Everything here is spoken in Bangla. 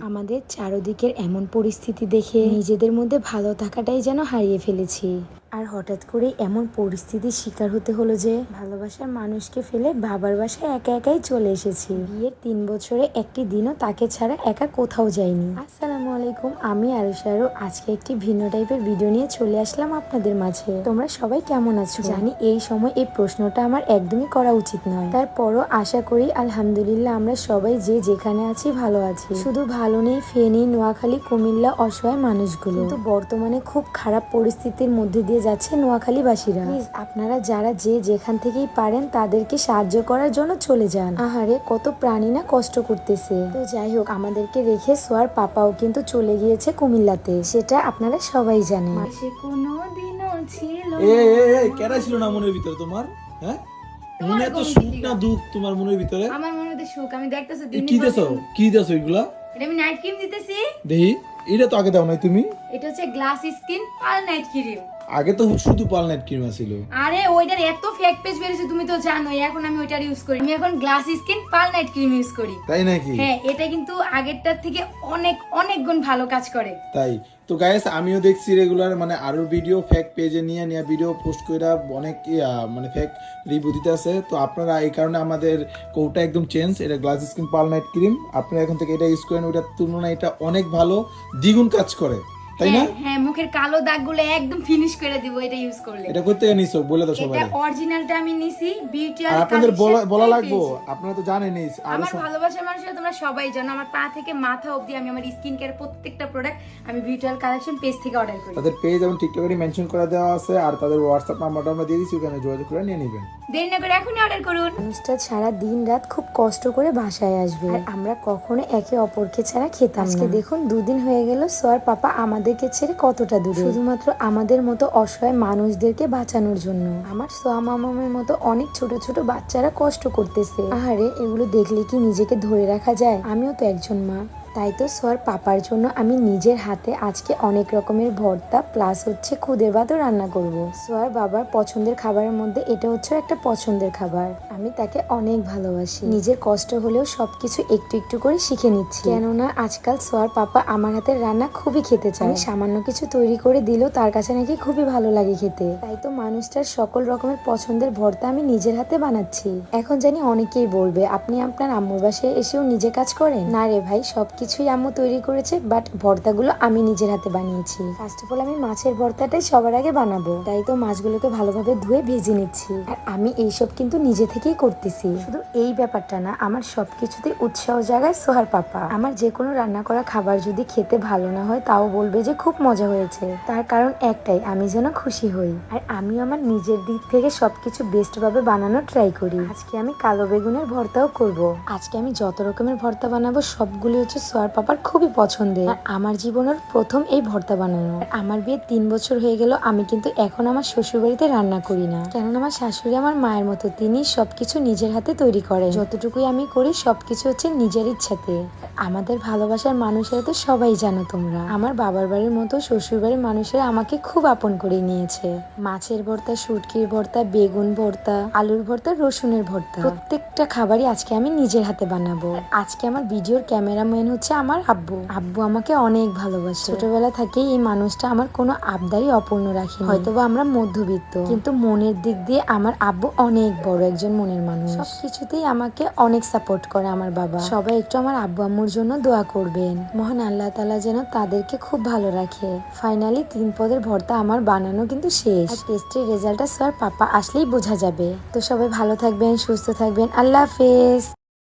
আমাদের চারদিকের এমন পরিস্থিতি দেখে নিজেদের মধ্যে ভালো থাকাটাই যেন হারিয়ে ফেলেছি। আর হঠাৎ করে এমন পরিস্থিতির শিকার হতে হলো যে ভালোবাসার মানুষকে ফেলে বাবার বাসায় একা একাই চলে এসেছি। বিয়ের তিন বছরে একটি দিনও তাকে ছাড়া একা কোথাও যাইনি আসসালামু আলাইকুম, আমি আরুষারু আজকে একটি ভিন্ন টাইপের ভিডিও নিয়ে চলে আসলাম আপনাদের মাঝে। তোমরা সবাই কেমন আছো? জানি এই সময় এই প্রশ্নটা আমার একদমই করা উচিত নয়। তারপরও আশা করি, আলহামদুলিল্লাহ, আমরা সবাই যে যেখানে আছি, ভালো আছি। শুধু ভালো নেই, ফেনী, নোয়াখালী, কুমিল্লা অসহায় মানুষগুলো। কিন্তু বর্তমানে খুব খারাপ পরিস্থিতির মধ্যে দিয়ে যাচ্ছে নোয়াখালীবাসীরা। প্লিজ আপনারা যারা যে যেখান থেকেই পারেন তাদেরকে সাহায্য করার জন্য চলে যান। আহারে কত প্রাণী না কষ্ট করতেছে। তো যাই হোক আমাদেরকে রেখে সোয়ার পাপাও কিন্তু চলে গিয়েছে কুমিল্লাতে। সেটা আপনারা সবাই জানেন। সে কোনোদিনও ছিল এ না। মনের ভিতরে তোমার? হ্যাঁ? মনে এত সুখ না দুঃখ তোমার মনের ভিতরে? আমার মনে হচ্ছে সুখ। আমি দেখতেছি কি দেছো কি দেছো এগুলা? এটা আমি নাইট ক্রিম দিতেছি। দেখি এটা তো আগে দাও নাই তুমি। এটা হচ্ছে গ্লাস স্কিন আর নাইট ক্রিম আগে তো শুধু পাল নাইট ক্রিম ছিল। আরে ওইটার এত ফেক পেজ বেরিয়েছে তুমি তো জানোই এখন আমি ওইটার ইউজ করি। আমি এখন glass skin pal night cream use করি। তাই নাকি? হ্যাঁ এটা কিন্তু আগেরটার থেকে অনেক অনেক গুণ ভালো কাজ করে। তাই। তো গাইস আমিও দেখছি রেগুলার মানে আরও ভিডিও ফেক পেজে নিয়ে নিয়ে ভিডিও পোস্ট কইরা অনেক মানে ফেক রিভিউ দিতে আছে তো আপনারা এই কারণে আমাদের কোটা একদম চেঞ্জ এটা glass skin pal night cream আপনারা এখন থেকে এটা ইউজ করেন ওইটার তুলনায় এটা অনেক ভালো দ্বিগুণ কাজ করে। তাই না? হ্যাঁ হ্যাঁ মুখের কালো দাগগুলো একদম ফিনিশ করে দিব এটা ইউজ করলে। এটা করতে নিছো বলে দাও সবাই এটা অরিজিনালটা আমি নিছি বিউটি আর আপনাদের বলা বলা লাগবো? আপনারা তো জানেনই আরও আমার ভালোবাসার মানুষরা তোমরা সবাই জানো আমার পা থেকে মাথা অবধি আমি আমার স্কিন কেয়ার প্রত্যেকটা প্রোডাক্ট আমি বিউটিয়াল কালেকশন পেজ থেকে অর্ডার করি। তাদের পেজ এবং টিকটকে মেনশন করে দেওয়া আছে আর তাদের হোয়াটসঅ্যাপ নাম্বারটা আমরা দিয়ে দিচ্ছি ওখানে যোগাযোগ করে নিয়ে নেবেন। দেরি না করে এখনই অর্ডার করুন। মানুষটা সারা দিন রাত খুব কষ্ট করে বাসায় আসবে। আর আমরা কখনো একে অপরকে ছাড়া খেতাম আজকে দেখুন দুদিন হয়ে গেল সোয়ার পাপা আমাদেরকে ছেড়ে কতটা দূরে? শুধুমাত্র আমাদের মতো অসহায় মানুষদেরকে বাঁচানোর জন্য। আমার সোয়া মামামের মতো অনেক ছোট ছোট বাচ্চারা কষ্ট করতেছে। আহারে, এগুলো দেখলে কি নিজেকে ধরে রাখা যায়? আমিও তো একজন মা। তাই তো সোয়ার, পাপার জন্য আমি নিজের হাতে আজকে অনেক রকমের ভর্তা প্লাস হচ্ছে খুদের ভাতও রান্না করব। সোয়ার, বাবার পছন্দের খাবারের মধ্যে এটা হচ্ছে একটা পছন্দের খাবার। আমি তাকে অনেক ভালোবাসি। নিজের কষ্ট হলেও সবকিছু একটু একটু করে শিখে নিচ্ছি। কেননা আজকাল সোয়ার, পাপা আমার হাতের রান্না খুবই খেতে চায়। সামান্য কিছু তৈরি করে দিলেও তার কাছে নাকি খুবই ভালো লাগে খেতে। তাই তো মানুষটার সকল রকমের পছন্দের ভর্তা আমি নিজের হাতে বানাচ্ছি। এখন জানি অনেকেই বলবে, আপনি আপনার আম্মুর বাসায় এসেও নিজে কাজ করেন? না রে ভাই সবকিছুই আম্মু তৈরি করেছে বাট ভর্তাগুলো আমি নিজের হাতে বানিয়েছি। ফার্স্ট অফ অল আমি মাছের ভর্তাটাই সবার আগে বানাবো। তাই তো মাছগুলোকে ভালোভাবে ধুয়ে ভেজে নিচ্ছি। আর আমি এইসব কিন্তু নিজে থেকেই করতেছি। শুধু এই ব্যাপারটা না, আমার সব সবকিছুতে উৎসাহ জাগায় সোহার পাপা। আমার যে কোনো রান্না করা খাবার যদি খেতে ভালো না হয়, তাও বলবে যে খুব মজা হয়েছে। তার কারণ একটাই, আমি যেন খুশি হই। আর আমি আমার নিজের দিক থেকে সবকিছু বেস্ট ভাবে বানানোর ট্রাই করি। আজকে আমি কালো বেগুনের ভর্তাও করব। আজকে আমি যত রকমের ভর্তা বানাবো সবগুলি হচ্ছে সোয়ার পাপার খুবই পছন্দের। আমার জীবনের প্রথম এই ভর্তা বানানো। আমার বিয়ে তিন বছর হয়ে গেল, আমি কিন্তু এখন আমার শ্বশুর বাড়িতে রান্না করি না। কেননা আমার শাশুড়ি আমার মায়ের মতো, তিনি সবকিছু নিজের হাতে তৈরি করে যতটুকুই আমি করি, সবকিছু হচ্ছে নিজের ইচ্ছাতে। আমাদের ভালোবাসার মানুষেরা তো সবাই জানো তোমরা। আমার বাবার বাড়ির মতো শ্বশুর বাড়ির মানুষেরা আমাকে খুব আপন করে নিয়েছে। মাছের ভর্তা, শুটকির ভর্তা, বেগুন ভর্তা, আলুর ভর্তা, রসুনের ভর্তা। প্রত্যেকটা খাবারই আজকে আমি নিজের হাতে বানাবো। আজকে আমার ভিডিওর ক্যামেরাম্যান হচ্ছে আমার আব্বু। আব্বু আমাকে অনেক ভালোবাসে। ছোটবেলা থেকেই এই মানুষটা আমার কোনো আবদারই অপূর্ণ রাখে হয়তোবা আমরা মধ্যবিত্ত। কিন্তু মনের দিক দিয়ে আমার আব্বু অনেক বড় একজন মনের মানুষ। সবকিছুতেই আমাকে অনেক সাপোর্ট করে আমার বাবা। সবাই একটু আমার আব্বু আম্মুর জন্য দোয়া করবেন। মহান আল্লাহ তালা যেন তাদেরকে খুব ভালো রাখে। ফাইনালি তিন পদের ভর্তা আমার বানানো কিন্তু শেষ। আর টেস্টের রেজাল্টটা স্যার পাপা আসলেই বোঝা যাবে। তো সবাই ভালো থাকবেন সুস্থ থাকবেন। আল্লাহ হাফেজ।